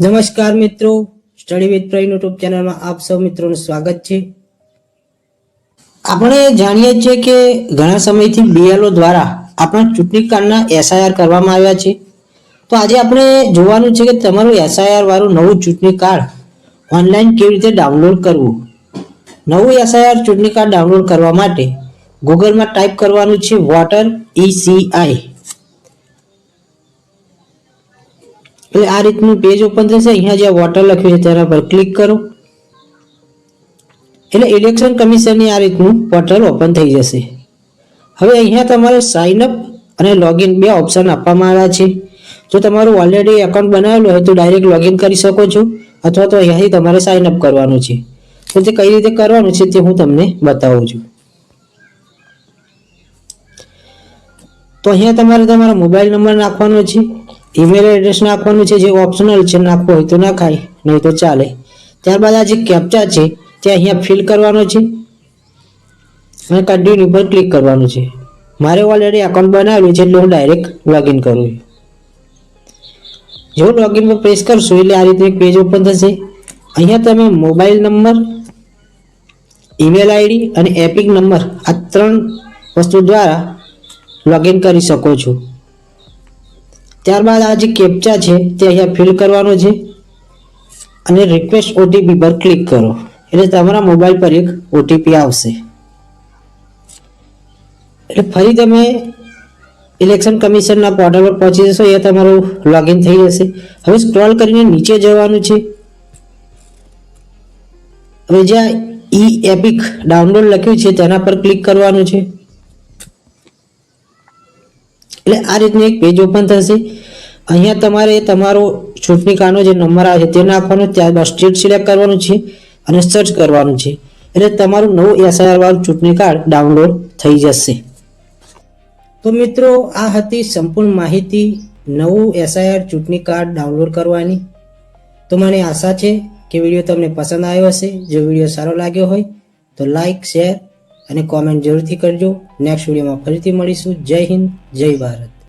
નમસ્કાર મિત્રો. Study with Pravin YouTube ચેનલમાં આપ સૌ મિત્રોનું સ્વાગત છે. આપણે જાણીએ છીએ કે ઘણા સમયથી બીએલઓ દ્વારા આપણા ચૂંટણી કાર્ડના એસઆઈઆર કરવામાં આવ્યા છે. તો આજે આપણે જોવાનું છે કે તમારું એસઆઈઆર વાળું નવું ચૂંટણી કાર્ડ ઓનલાઈન કેવી રીતે ડાઉનલોડ કરવું? નવું એસઆઈઆર ચૂંટણી કાર્ડ ડાઉનલોડ કરવા માટે ગૂગલમાં ટાઈપ કરવાનું છે વોટર ઈસીઆઈ એટલે આ રીતનું પેજ ઓપન થશે. અહીંયા જે વોટર લખ્યું છે, તેના પર ક્લિક કરો. એટલે ઇલેક્શન કમિશનની આ રીતનું પોર્ટલ ઓપન થઈ જશે. હવે અહીંયા તમારે સાઇન અપ અને લોગિન બે ઓપ્શન આપવામાં આવ્યા છે. જો તમારું ઓલરેડી એકાઉન્ટ બનાવેલું હોય તો ડાયરેક્ટ લોગિન કરી શકો છો, અથવા તો અહીંયાથી તમારે સાઇન અપ કરવાનું છે. તો તે કઈ રીતે કરવાનું છે તે હું તમને બતાવું છું. તો અહીંયા તમારે તમારો મોબાઈલ નંબર નાખવાનો છે. ઈમેલ એડ્રેસ નાખવાનું છે, જે ઓપ્શનલ છે, નાખવું હોય તો નાખાય, નહીં તો ચાલે. ત્યારબાદ આ જે કેપ્ચા છે, તે અહીંયા ફિલ કરવાનો છે. અને કન્ટિન્યુ પર ક્લિક કરવાનું છે. મારે ઓલરેડી એકાઉન્ટ બનાવેલું છે, એટલે હું ડાયરેક્ટ લોગિન કરું છું. જેવું લોગિન પર પ્રેસ કરશો, એટલે આ રીતે એક પેજ ઓપન થશે. અહીંયા તમે મોબાઈલ નંબર ઈમેલ આઈડી અને એપિક નંબર આ ત્રણ વસ્તુ દ્વારા લોગિન કરી શકો છો. ત્યારબાદ આ જે કેપ્ચા છે, તે અહીંયા ફિલ કરવાનો છે. અને રિક્વેસ્ટ ઓટીપી પર ક્લિક કરો. એટલે તમારા મોબાઈલ પર એક ઓટીપી આવશે. એટલે ફરી તમે ઇલેક્શન કમિશનના પોર્ટલ પર પહોંચી જશો એ તમારું લોગિન થઈ જશે. હવે સ્ક્રોલ કરીને નીચે જવાનું છે. હવે જ્યાં ઈ એપિક ડાઉનલોડ લખ્યું છે, તેના પર ક્લિક કરવાનું છે. એટલે આ રીતનું એક પેજ ઓપન થશે. અહીંયા તમારે તમારો ચૂંટણી કાર્ડનો જે નંબર આવે છે તે નાખવાનો, ત્યારબાદ સ્ટેટ સિલેક્ટ કરવાનું છે અને સર્ચ કરવાનું છે. એટલે તમારું નવું એસઆઈઆર વાળું ચૂંટણી કાર્ડ ડાઉનલોડ થઈ જશે. તો મિત્રો, આ હતી સંપૂર્ણ માહિતી નવું એસઆઈઆર ચૂંટણી કાર્ડ ડાઉનલોડ કરવાની. તો મને આશા છે કે વીડિયો તમને પસંદ આવ્યો હશે. જો વીડિયો સારો લાગ્યો હોય તો લાઈક શેર અને કોમેન્ટ જરૂરથી કરજો. નેક્સ્ટ વિડીયોમાં ફરીથી મળીશું. જય હિન્દ જય ભારત.